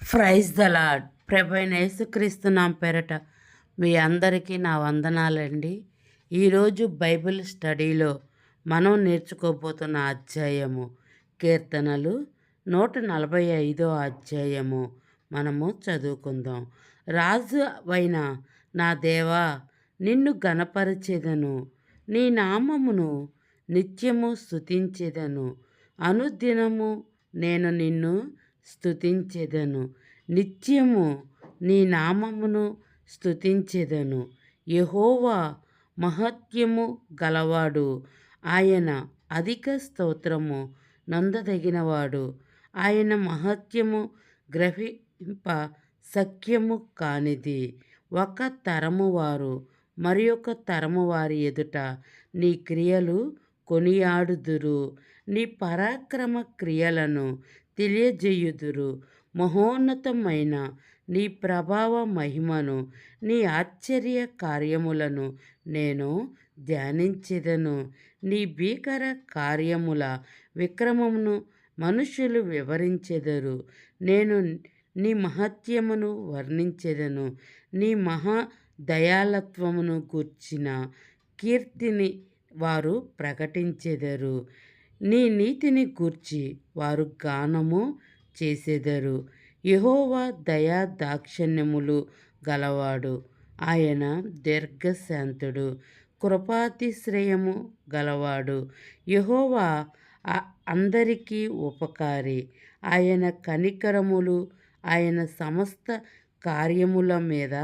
Praise the lord ప్రభైన యేసుక్రీస్తు నాం పేరట మీ అందరికీ నా వందనాలండి. ఈరోజు బైబిల్ స్టడీలో మనం నేర్చుకోబోతున్న అధ్యాయము కీర్తనలు నూట నలభై ఐదో అధ్యాయము. మనము చదువుకుందాం. రాజు అయిన నా దేవా నిన్ను గణపరిచేదను నీ నామమును నిత్యము స్థుతించేదను అనుదినము నేను నిన్ను స్థుతించెదను నిత్యము నీ నామమును స్థుతించెదను యహోవా మహత్యము గలవాడు. ఆయన అధిక స్తోత్రము నందదగినవాడు. ఆయన మహత్యము గ్రహింప సఖ్యము కానిది. ఒక తరము వారు మరి ఒక తరము వారి ఎదుట నీ క్రియలు కొనియాడుదురు. నీ పరాక్రమ క్రియలను తెలియజేయుదురు. మహోన్నతమైన నీ ప్రభావ మహిమను నీ ఆశ్చర్య కార్యములను నేను ధ్యానించెదను. నీ భీకర కార్యముల విక్రమమును మనుషులు వివరించెదరు. నేను నీ మహత్యమును వర్ణించెదను. నీ మహా దయాలత్వమును గూర్చిన కీర్తిని వారు ప్రకటించెదరు. నీ నీతిని గూర్చి వారు గానము చేసెదరు. యహోవా దయా దాక్షణ్యములు గలవాడు. ఆయన దీర్ఘశాంతుడు కృపాతిశ్రయము గలవాడు. యహోవా అందరికీ ఉపకారి. ఆయన కనికరములు ఆయన సమస్త కార్యముల మీద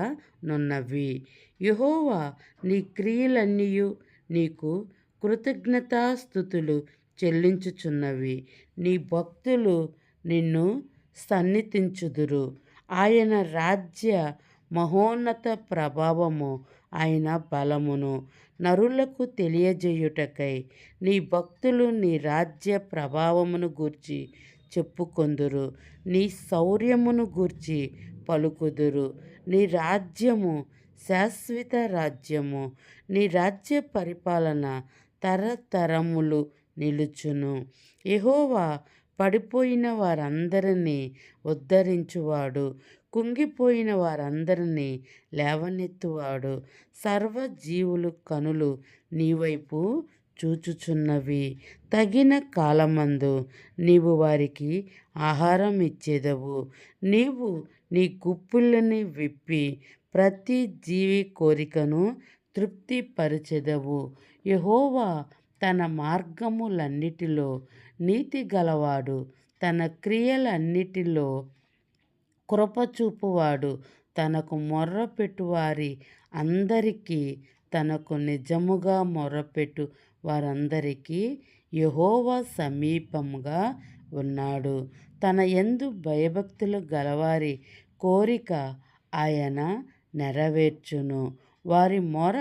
నున్నవి. యహోవా నీ క్రియలన్నీ నీకు కృతజ్ఞతాస్థుతులు చెల్లించుచున్నవి. నీ భక్తులు నిన్ను సన్నిధించుదురు. ఆయన రాజ్య మహోన్నత ప్రభావము ఆయన బలమును నరులకు తెలియజేయుటకై నీ భక్తులు నీ రాజ్య ప్రభావమును గూర్చి చెప్పుకొందురు. నీ శౌర్యమును గూర్చి పలుకుదురు. నీ రాజ్యము శాశ్వత రాజ్యము. నీ రాజ్య పరిపాలన తరతరములు నిలుచును. ఎహోవా పడిపోయిన వారందరినీ ఉద్ధరించువాడు. కుంగిపోయిన వారందరినీ లేవనెత్తువాడు. సర్వజీవులు కనులు నీవైపు చూచుచున్నవి. తగిన కాలమందు నీవు వారికి ఆహారం ఇచ్చేదవు. నీవు నీ గుప్పులని విప్పి ప్రతి జీవి కోరికను తృప్తిపరిచెదవు. యహోవా తన మార్గములన్నిటిలో నీతి గలవాడు తన క్రియలన్నిటిలో కృపచూపువాడు తనకు మొర్రపెట్టు వారి అందరికీ తనకు నిజముగా మొర్రపెట్టు వారందరికీ యహోవా సమీపముగా ఉన్నాడు. తన ఎందు భయభక్తులు గలవారి కోరిక ఆయన నెరవేర్చును. వారి మొర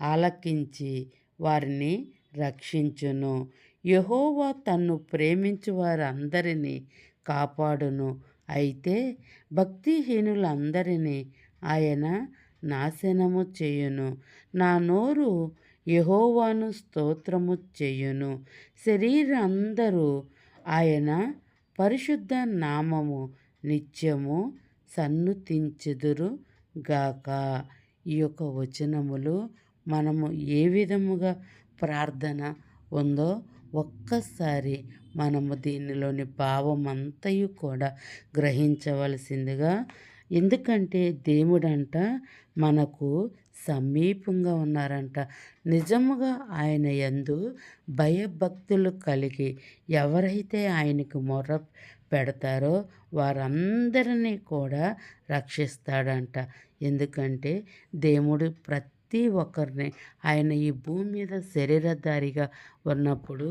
ఆలకించి వారిని రక్షించును. యహోవా తన్ను ప్రేమించు వారందరినీ కాపాడును. అయితే భక్తిహీనులందరినీ ఆయన నాశనము చేయును. నా నోరు యహోవాను స్తోత్రము చేయును. శరీరందరూ ఆయన పరిశుద్ధ నామము నిత్యము సన్నుతించెదురు గాక ఈ యొక్క వచనములు మనము ఏ విధముగా ప్రార్థన ఉందో ఒక్కసారి మనము దీనిలోని భావం అంతయు కూడా గ్రహించవలసిందిగా. ఎందుకంటే దేవుడంట మనకు సమీపంగా ఉన్నారంట. నిజముగా ఆయన ఎందు భయభక్తులు కలిగి ఎవరైతే ఆయనకు మొర్ర పెడతారో వారందరినీ కూడా రక్షిస్తాడంట. ఎందుకంటే దేవుడు ప్రతి ప్రతి ఒక్కరిని ఆయన ఈ భూమి మీద శరీరధారిగా ఉన్నప్పుడు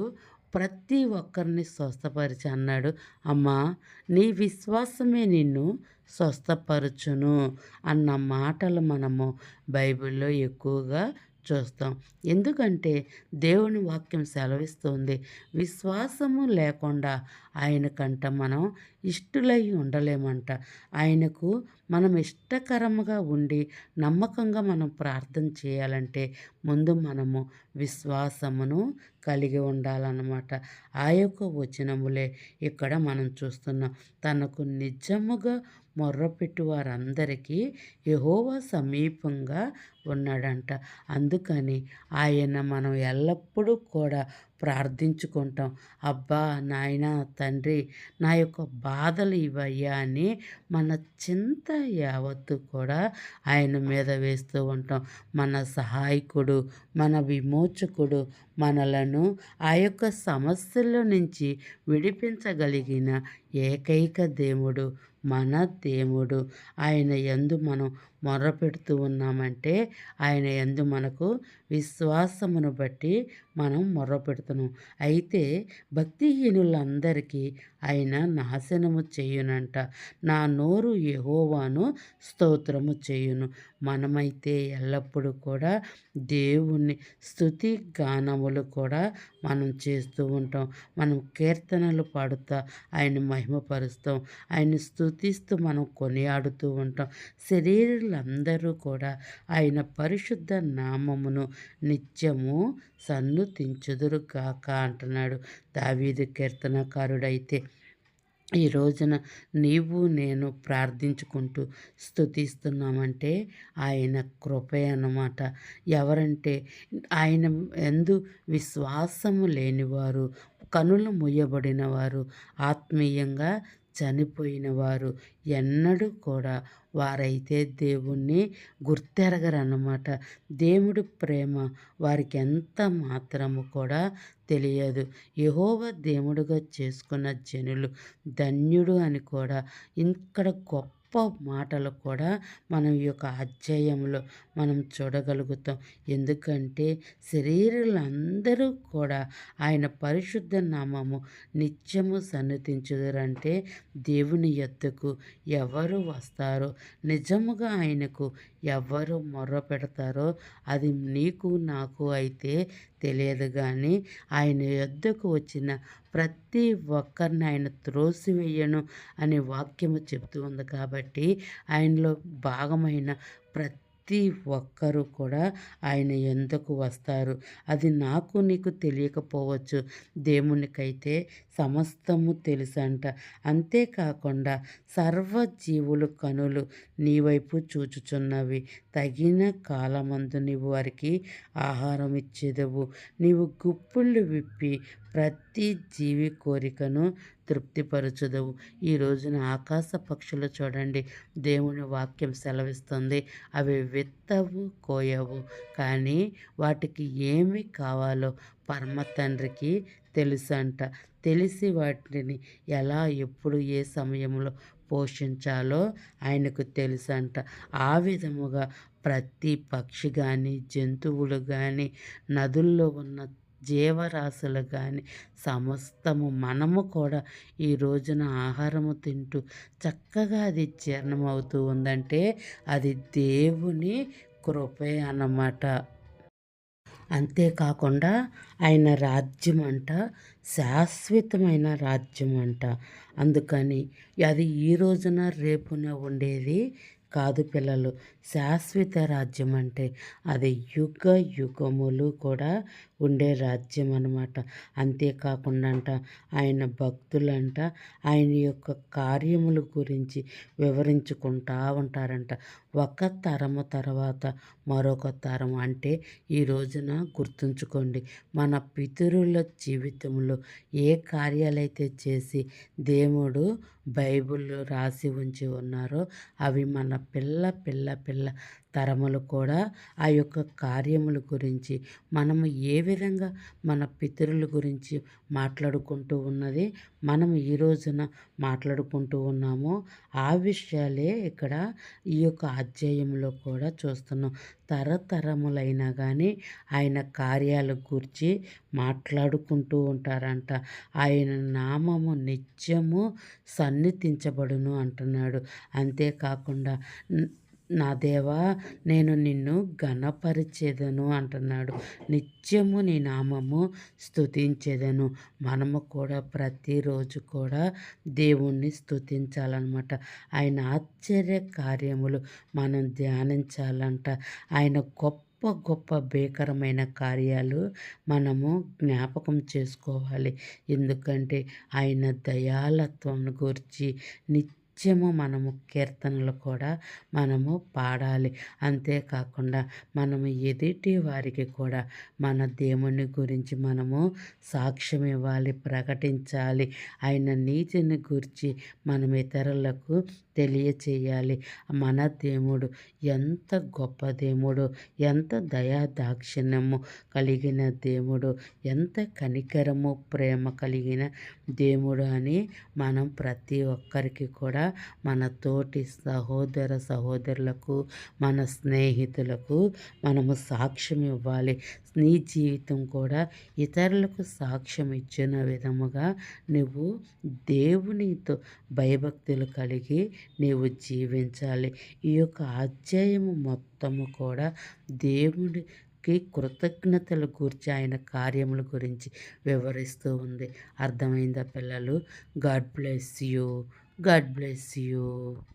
ప్రతి ఒక్కరిని స్వస్థపరిచి అన్నాడు అమ్మా నీ విశ్వాసమే నిన్ను స్వస్థపరచును అన్న మాటలు మనము బైబిల్లో ఎక్కువగా చూస్తాం. ఎందుకంటే దేవుని వాక్యం సెలవిస్తుంది విశ్వాసము లేకుండా ఆయన కంట మనం ఇష్టులై ఉండలేమంట. ఆయనకు మనం ఇష్టకరముగా ఉండి నమ్మకంగా మనం ప్రార్థన చేయాలంటే ముందు మనము విశ్వాసమును కలిగి ఉండాలన్నమాట. ఆ యొక్క వచనములే ఇక్కడ మనం చూస్తున్నాం. తనకు నిజముగా మొర్రపెట్టు వారందరికీ యహోవా సమీపంగా ఉన్నాడంట. అందుకని ఆయన మనం ఎల్లప్పుడూ కూడా ప్రార్థించుకుంటాం. అబ్బా నాయన తండ్రి నా యొక్క బాధలు ఇవయ్యా అని మన చింత యావత్తు కూడా ఆయన మీద వేస్తూ ఉంటాం. మన సహాయకుడు మన విమోచకుడు మనలను ఆ యొక్క సమస్యల నుంచి విడిపించగలిగిన ఏకైక దేవుడు మన దేవుడు. ఆయన ఎందు మనం మొర్రపెడుతూ ఉన్నామంటే ఆయన ఎందు మనకు విశ్వాసమును బట్టి మనం మొర్రపెడుతున్నాం అయితే భక్తిహీనులందరికీ ఆయన నాశనము చేయునంట. నా నోరు యహోవాను స్తోత్రము చేయును. మనమైతే ఎల్లప్పుడూ కూడా దేవుణ్ణి స్థుతి గానములు కూడా మనం చేస్తూ ఉంటాం. మనం కీర్తనలు పాడుతా ఆయన మహిమపరుస్తాం. ఆయన స్థుతిస్తూ మనం కొనియాడుతూ ఉంటాం. శరీరులందరూ కూడా ఆయన పరిశుద్ధ నామమును నిత్యము సన్నుతించుదురు కాక అంటున్నాడు. దావీదు కీర్తనకారుడైతే ఈ రోజున నీవు నేను ప్రార్థించుకుంటూ స్థుతిస్తున్నామంటే ఆయన కృపే అన్నమాట. ఎవరంటే ఆయన ఎందు విశ్వాసము లేనివారు కనులు ముయ్యబడిన వారు ఆత్మీయంగా చనిపోయిన వారు ఎన్నడూ కూడా వారైతే దేవుణ్ణి గుర్తెరగరన్నమాట. దేవుడి ప్రేమ వారికి ఎంత మాత్రము కూడా తెలియదు. యహోవ దేవుడుగా చేసుకున్న జనులు ధన్యుడు అని కూడా ఇక్కడ గొప్ప మాటలు కూడా మనం ఈ యొక్క అధ్యాయంలో మనం చూడగలుగుతాం. ఎందుకంటే శరీరులందరూ కూడా ఆయన పరిశుద్ధ నామము నిత్యము సన్నతించుదరంటే దేవుని ఎత్తుకు ఎవరు వస్తారో నిజముగా ఆయనకు ఎవరు మొర్ర పెడతారో అది నీకు నాకు అయితే తెలియదు కానీ ఆయన యొద్దకు వచ్చిన ప్రతి ఒక్కరిని ఆయన త్రోసివేయను అనే వాక్యము చెప్తూ ఉంది కాబట్టి ఆయనలో భాగమైన ప్రతి ప్రతి ఒక్కరూ కూడా ఆయన ఎందుకు వస్తారు? అది నాకు నీకు తెలియకపోవచ్చు. దేవునికైతే సమస్తము తెలుసంట. అంతేకాకుండా సర్వజీవులు కనులు నీ వైపు చూచుచున్నవి. తగిన కాలమందు నీవు వారికి ఆహారం ఇచ్చేదవు నీవు గుప్పుళ్ళు విప్పి ప్రతి జీవి కోరికను తృప్తిపరచుదవు. ఈ రోజున ఆకాశ పక్షులు చూడండి. దేవుని వాక్యం సెలవిస్తుంది. అవి విత్తవు కోయవు. కానీ వాటికి ఏమి కావాలో పరమ తండ్రికి తెలుసంట. తెలిసి వాటిని ఎలా ఎప్పుడు ఏ సమయంలో పోషించాలో ఆయనకు తెలుసంట. ఆ విధముగా ప్రతి పక్షి కానీ జంతువులు కానీ నదుల్లో ఉన్న జీవరాశులు కానీ సమస్తము మనము కూడా ఈ రోజున ఆహారము తింటూ చక్కగా అది జీర్ణమవుతూ ఉందంటే అది దేవుని కృపే అన్నమాట. అంతేకాకుండా ఆయన రాజ్యం అంట శాశ్వతమైన రాజ్యం అంట. అందుకని అది ఈ రోజున రేపున ఉండేది కాదు పిల్లలు. శాశ్వత రాజ్యం అంటే అది యుగ యుగములు కూడా ఉండే రాజ్యం అనమాట అంతేకాకుండా అంట ఆయన భక్తులంట ఆయన యొక్క కార్యముల గురించి వివరించుకుంటా ఉంటారంట. ఒక తరము తర్వాత మరొక తరం అంటే ఈ రోజున గుర్తుంచుకోండి. మన పితరుల జీవితంలో ఏ కార్యాలైతే చేసి దేవుడు బైబిల్లో రాసి ఉంచి ఉన్నారో అవి మన పిల్ల పిల్ల పిల్ల తరములు కూడా ఆ యొక్క కార్యముల గురించి మనము ఏ విధంగా మన పితరుల గురించి మాట్లాడుకుంటూ ఉన్నది మనం ఈ రోజున మాట్లాడుకుంటూ ఉన్నామో ఆ విషయాలే ఇక్కడ ఈ యొక్క అధ్యాయంలో కూడా చూస్తున్నాం. తరతరములైనా కానీ ఆయన కార్యాల గురించి మాట్లాడుకుంటూ ఉంటారంట. ఆయన నామము నిత్యము సన్నిధించబడును అంటున్నాడు. అంతేకాకుండా నా దేవా నేను నిన్ను ఘనపరిచేదను అంటున్నాడు. నిత్యము నీ నామము స్థుతించేదను మనము కూడా ప్రతిరోజు కూడా దేవుణ్ణి స్థుతించాలన్నమాట ఆయన ఆశ్చర్య కార్యములు మనం ధ్యానించాలంట. ఆయన గొప్ప గొప్ప భీకరమైన కార్యాలు మనము జ్ఞాపకం చేసుకోవాలి. ఎందుకంటే ఆయన దయాలత్వం గురించి నిత్య నిత్యము మనము కీర్తనలు కూడా మనము పాడాలి. అంతేకాకుండా మనము ఎదుటి వారికి కూడా మన దేవుని గురించి మనము సాక్ష్యం ఇవ్వాలి ప్రకటించాలి. ఆయన నీతిని గురించి మనం ఇతరులకు తెలియచేయాలి. మన దేవుడు ఎంత గొప్ప దేవుడు ఎంత దయా దాక్షిణ్యము కలిగిన దేవుడు ఎంత కనికరము ప్రేమ కలిగిన దేవుడు అని మనం ప్రతి ఒక్కరికి కూడా మన తోటి సహోదర సహోదరులకు మన స్నేహితులకు మనము సాక్ష్యం ఇవ్వాలి నీ జీవితం కూడా ఇతరులకు సాక్ష్యం ఇచ్చిన విధముగా నువ్వు దేవునితో భయభక్తులు కలిగి నీవు జీవించాలి. ఈ యొక్క అధ్యాయము మొత్తము కూడా దేవుడికి కృతజ్ఞతలు గురించి ఆయన కార్యముల గురించి వివరిస్తూ ఉంది. అర్థమైందా పిల్లలు? God bless you god bless you